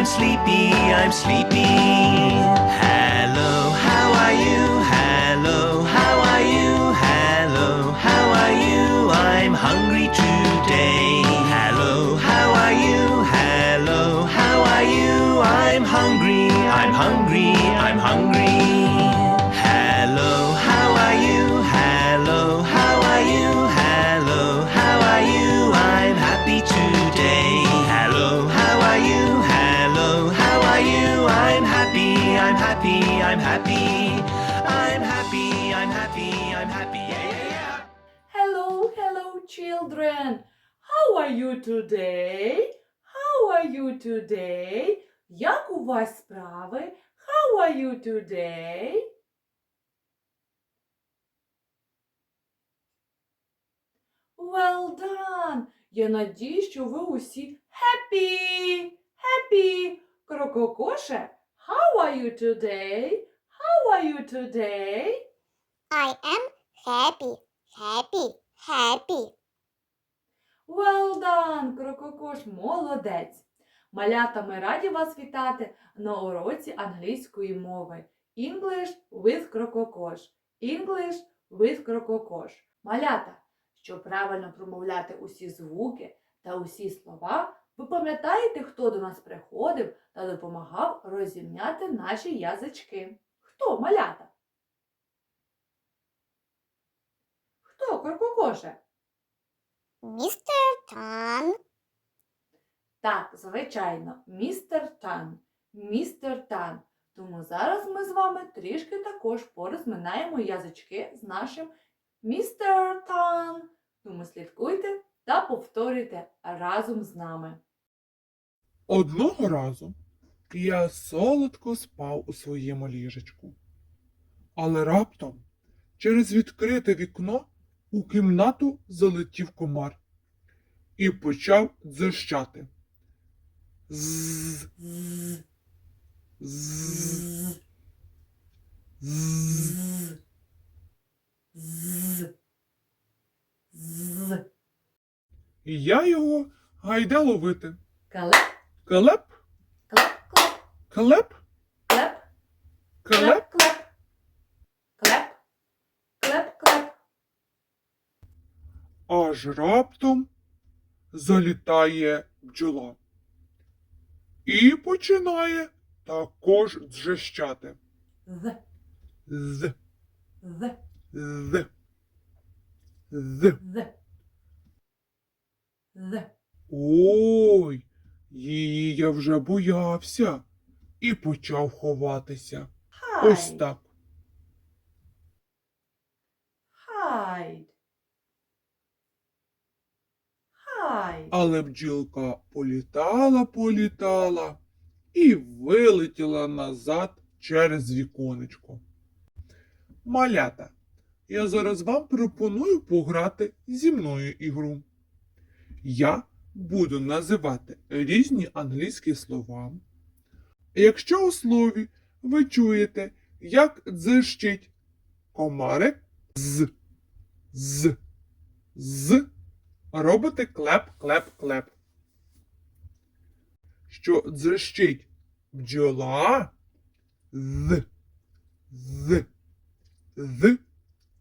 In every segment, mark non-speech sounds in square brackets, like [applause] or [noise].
I'm sleepy, I'm sleepy. Hello, how are you? Children. How are you today? How are you today? Як у вас справи? How are you today? Well done! Я надію, що ви усі happy! Happy! Крококоше, how are you today? How are you today? I am happy, happy, happy. Well done, Крококош, молодець! Малята, ми раді вас вітати на уроці англійської мови. English with Крококош. English with Крококош. Малята, щоб правильно промовляти усі звуки та усі слова, ви пам'ятаєте, хто до нас приходив та допомагав розімняти наші язички? Хто, малята? Хто, Крококоше? Mr. Tan, Так, звичайно, містер Тан. Містер Тан. Тому зараз ми з вами трішки також порозминаємо язички з нашим містер Тан. Тому слідкуйте та повторюйте разом з нами. Одного разу я солодко спав у своєму ліжечку. Але раптом через відкрите вікно у кімнату залетів комар і почав дзищати. З, З, з. І я його гайда ловити. Клеп, клеп, клеп, клеп. клеп, клеп, клеп, клеп. Аж раптом залітає бджола і починає також дзжищати. З, З, з, з, з. з, з. Ой, її я вже боявся і почав ховатися. Ось так. Hide. Але бджілка політала, політала і вилетіла назад через віконечко. Малята, я зараз вам пропоную пограти зі мною ігру. Я буду називати різні англійські слова. Якщо у слові ви чуєте, як дзищить комарик з, з, з, робите клеп, клеп, клеп. Що дзищить бджола з, з, з,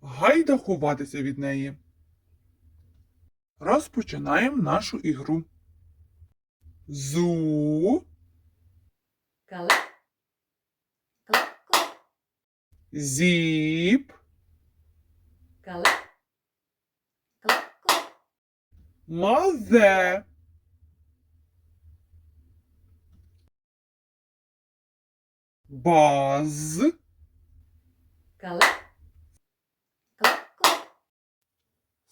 гайда ховатися від неї. Розпочинаємо нашу ігру. Зу, Клеп. Клеп, клеп. зіп. Клеп, клеп. Мазе, баз, Клеп. Клеп,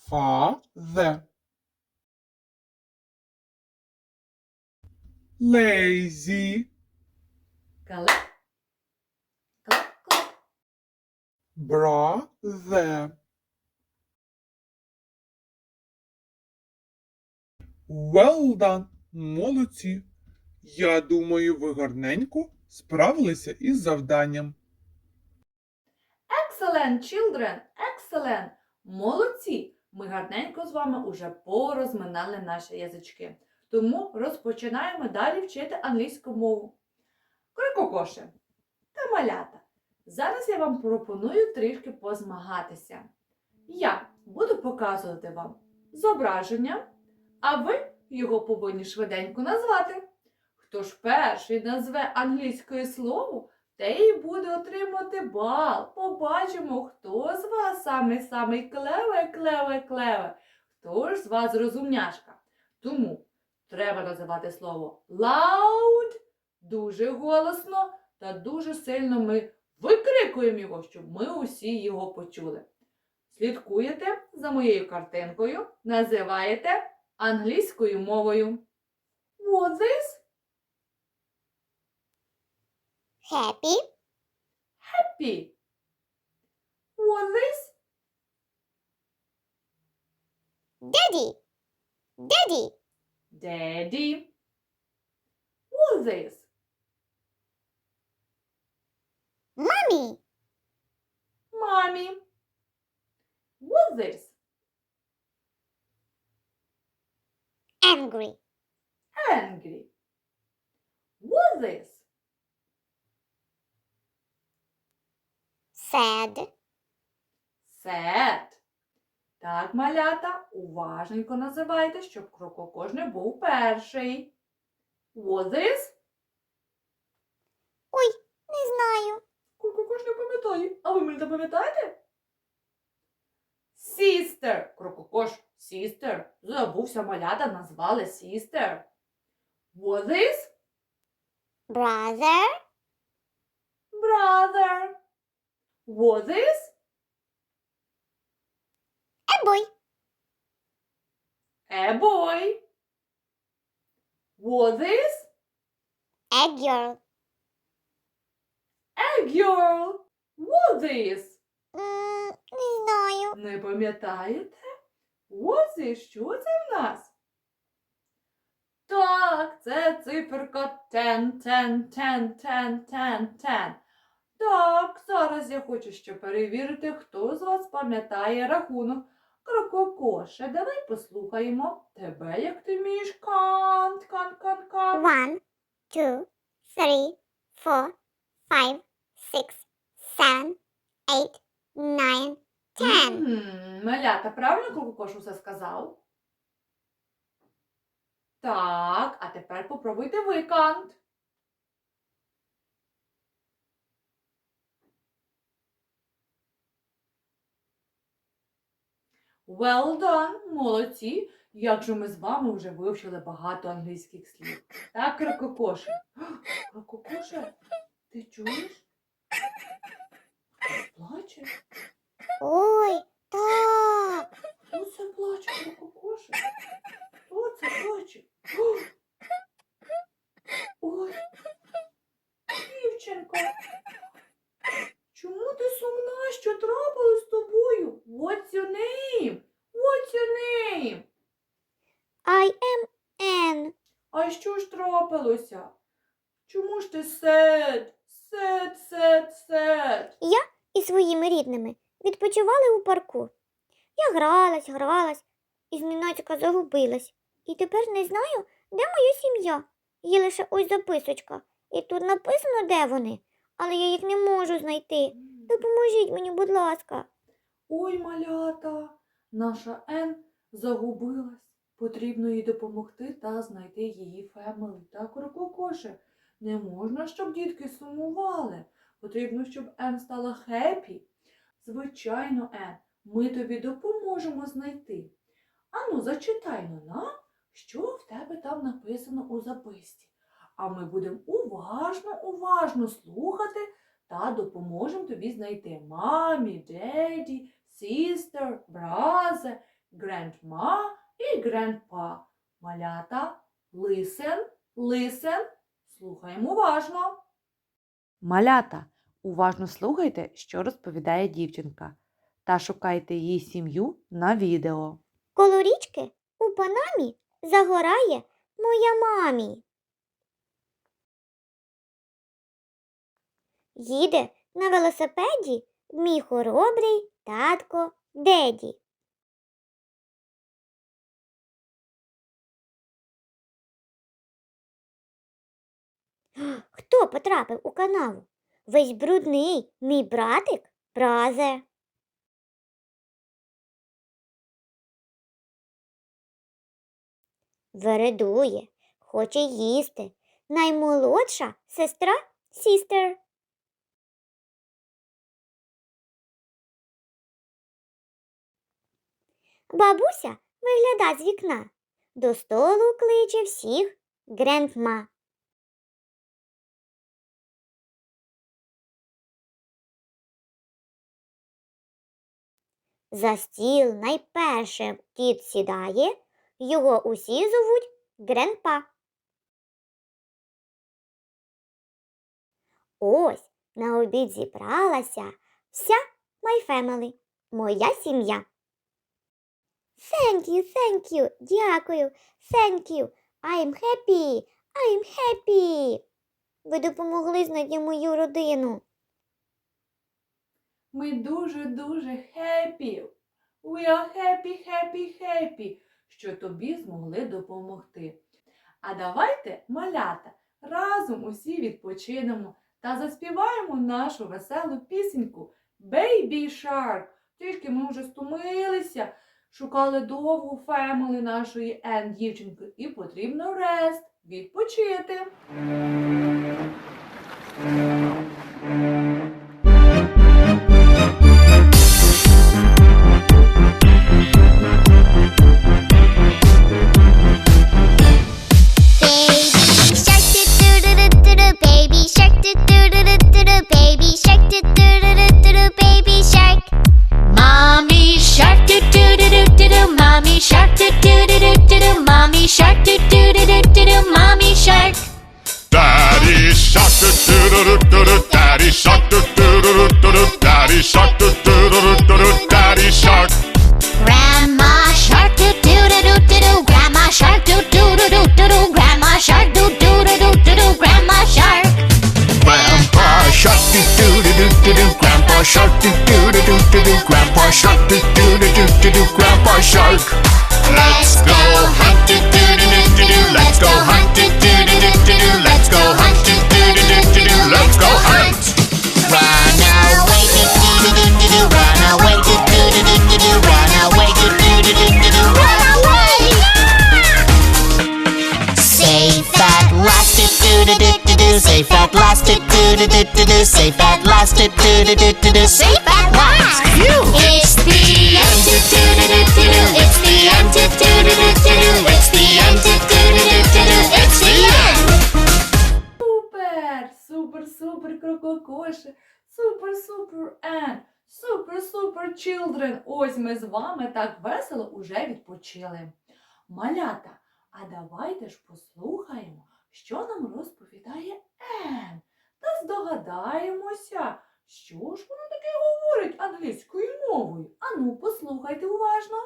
Father. Lazy. Клеп. Клеп, клеп. Brother. Well done. Молодці. Я думаю, ви гарненько справилися із завданням. Excellent, children! Excellent! Молодці! Ми гарненько з вами уже порозминали наші язички. Тому розпочинаємо далі вчити англійську мову. Крикокоше та малята. Зараз я вам пропоную трішки позмагатися. Я буду показувати вам зображення, а ви його повинні швиденько назвати. Хто ж перший назве англійське слово, те і буде отримати бал. Побачимо, хто з вас самий самий клеве, клеве, клеве. Хто ж з вас розумняшка? Тому треба називати слово loud, дуже голосно та дуже сильно ми викрикуємо його, щоб ми усі його почули. Слідкуєте за моєю картинкою, називаєте англійською мовою. What this? Happy. Happy. What this? Daddy. Daddy. Daddy. What this? Mommy. Mommy. What this? Angry. Angry. What this? Sad. Sad. Так, малята, уважненько називайте, щоб крококож не був перший. What this? Ой, не знаю. Крококож не пам'ятає. А ви мене пам'ятаєте? Sister. Крококош, sister. Забувся малята, назвали sister. What this? Brother. Brother. What this? A boy. A boy. What this? A girl. A girl. What this? М, не знаю. Не пам'ятаєте? What this? Що це в нас? Так, це циферка 10, 10, 10, 10, 10, 10. Так, зараз я хочу ще перевірити, хто з вас пам'ятає рахунок. Крококоше, давай послухаємо тебе, як ти вмієш кант, кант, кант, кант. One, two, three, four, five, six, seven, eight, nine, ten. Малята, правильно Крококош усе сказав? Так, а тепер попробуйте ви, Кант. Well done, молодці. Як же ми з вами вже вивчили багато англійських слів. Так, Крококоше? [gasps] Крококоше, ти чуєш? Хтось Плаче? Ой, так. Хто це плаче, Крококоше? Хто це плаче? О! Ой, дівчинка. Чому ти сумна? Що трапилось з тобою? What's your name? What's your name? I am Anne. А що ж трапилося? Чому ж ти sad? Sad, sad, sad? і своїми рідними відпочивали у парку. Я гралась і зненацька загубилась. І тепер не знаю, де моя сім'я. Є лише ось записочка. І тут написано, де вони, але я їх не можу знайти. Допоможіть мені, будь ласка. Ой, малята, наша Ен загубилась. Потрібно їй допомогти та знайти її фемили та крококоше. Не можна, щоб дітки сумували. Потрібно, щоб Ен стала хеппі. Звичайно, Ен, ми тобі допоможемо знайти. Ану, зачитай на нам, що в тебе там написано у записці. А ми будемо уважно, уважно слухати та допоможемо тобі знайти мамі, деді, sister, brother, grandma і grandpa. Малята, listen, listen. Слухаємо уважно. Малята, уважно слухайте, що розповідає дівчинка, та шукайте її сім'ю на відео. Коло річки у Панамі загорає моя мамі. Їде на велосипеді мій хоробрий татко Деді. Хто потрапив у канаву? Весь брудний мій братик Бразе. Вередує, хоче їсти. Наймолодша сестра сістер. Бабуся вигляда з вікна. До столу кличе всіх грендма. За стіл найпершим кіт сідає, його усі зовуть Гренпа. Ось на обід зібралася вся my family, моя сім'я. Thank you, thank you, дякую, thank you, I'm happy, I'm happy. Ви допомогли знайти мою родину. Ми дуже-дуже happy. We are happy, happy, happy, що тобі змогли допомогти. А давайте, малята, разом усі відпочинемо та заспіваємо нашу веселу пісеньку Baby Shark. Трішки ми вже стомилися, шукали довгу фемили нашої Ен дівчинки і потрібно рест, відпочити. Baby shark do do do do do Daddy shark Grandma shark do do do do do do grandma shark do do do do do do grandma shark do do do do do do grandma shark Grandpa shark do do do do do do Grandpa shark do do do do do do Grandpa shark do do do do do do Grandpa shark Let's go hunt do do do do do do Let's go hunt do do do do do do Let's go hunt do do do do do Let's go hunt do do do do safe at last do do do do do do safe at last It's the end do do do do do do it's the end do do do do do do it's the end do do do do do do it's the end Супер! Супер, супер, крококоши! Супер, супер, Ен! Супер, супер, children! Ось ми з вами так весело уже відпочили. Малята, а давайте ж послухаємо, що нам розповідає Ен. Та здогадаємося, що ж вона таке говорить англійською мовою. Ану, послухайте уважно.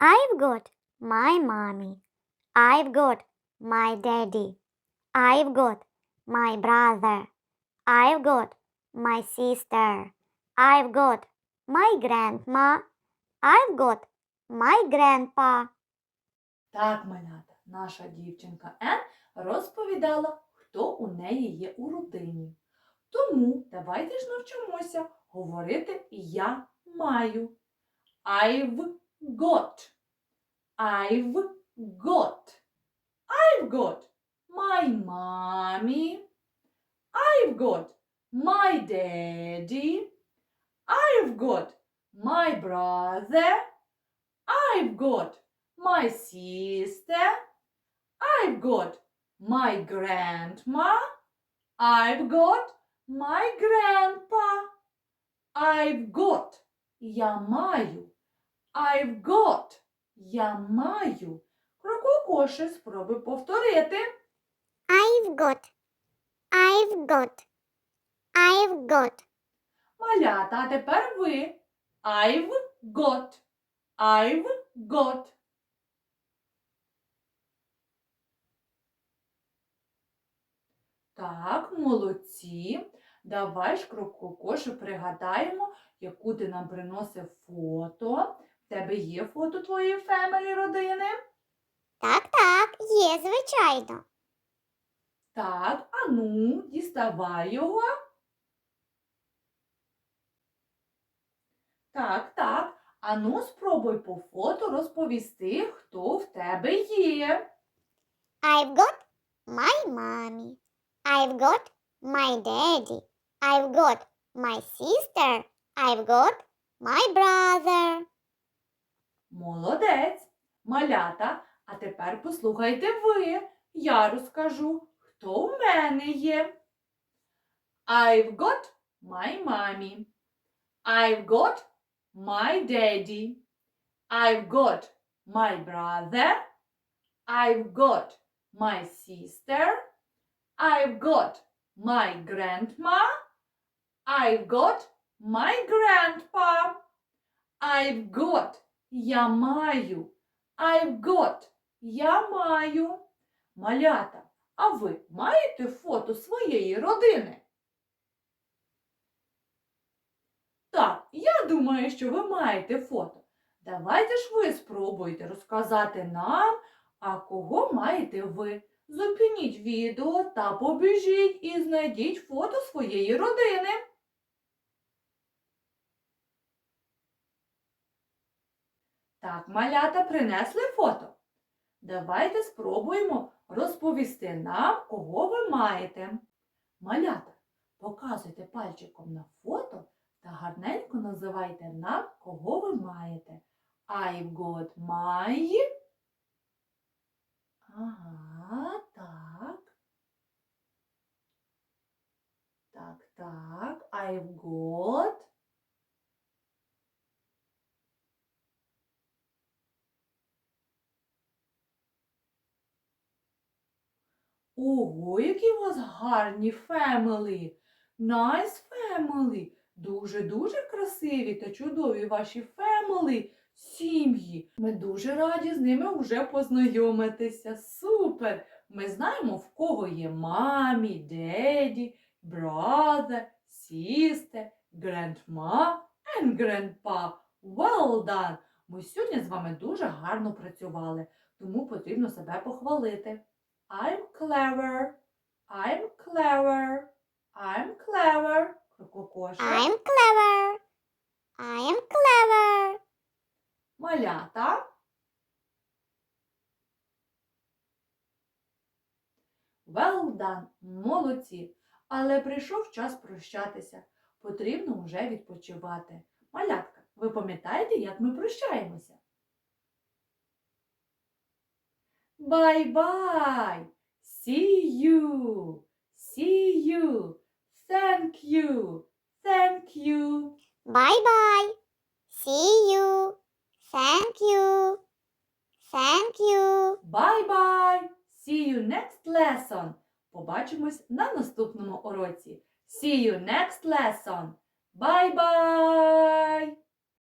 I've got my mommy. I've got my daddy. I've got my brother. I've got my sister. I've got my grandma. I've got my grandpa. Так, малята, наша дівчинка Ен розповідала, хто у неї є у родині. Тому давайте ж навчимося говорити я маю. I've got. I've got. I've got my mommy. I've got my daddy. I've got my brother. I've got my sister. I've got my grandma. I've got my grandpa. I've got. Я маю. I've got. Я маю. Крококоші, спробуй повторити. I've got. I've got. I've got. Малята, а тепер ви. I've got. I've got. Так, молодці. Давай ж крококоші пригадаємо, яку ти нам приносив фото. В тебе є фото твоєї фемелі родини? Так, так, є, звичайно. Так, а ну, діставай його. Так, так. А ну, спробуй по фото розповісти, хто в тебе є. I've got my mommy. I've got my daddy. I've got my sister. I've got my brother. Молодець. Малята, а тепер послухайте ви. Я розкажу, хто в мене є. I've got my mommy. I've got my daddy. I've got my brother. I've got my sister. I've got my grandma. I've got my grandpa. I've got я маю. I've got я маю. Малята, а ви маєте фото своєї родини? Так, я думаю, що ви маєте фото. Давайте ж ви спробуйте розказати нам, а кого маєте ви. Зупиніть відео та побіжіть і знайдіть фото своєї родини. Так, малята принесли фото. Давайте спробуємо розповісти нам, кого ви маєте. Малята, показуйте пальчиком на фото та гарненько називайте нам, кого ви маєте. I've got my. Ага, так. Так. I've got. Ого, які у вас гарні фемели! Nice family! Дуже-дуже красиві та чудові ваші фемели, сім'ї. Ми дуже раді з ними вже познайомитися. Супер! Ми знаємо, в кого є мамі, деді, brother, sister, grandma and grandpa. Well done! Ми сьогодні з вами дуже гарно працювали, тому потрібно себе похвалити. I'm clever. I'm clever. I'm clever. Крококоша. I'm clever. I am clever. Малята. Well done. Молодці. Але прийшов час прощатися. Потрібно вже відпочивати. Малятка, ви пам'ятаєте, як ми прощаємося? Bye-bye. See you. See you. Thank you. Thank you. Bye bye. See you. Thank you. Thank you. Bye-bye. See you next lesson. Побачимось на наступному уроці. See you next lesson. Bye-bye.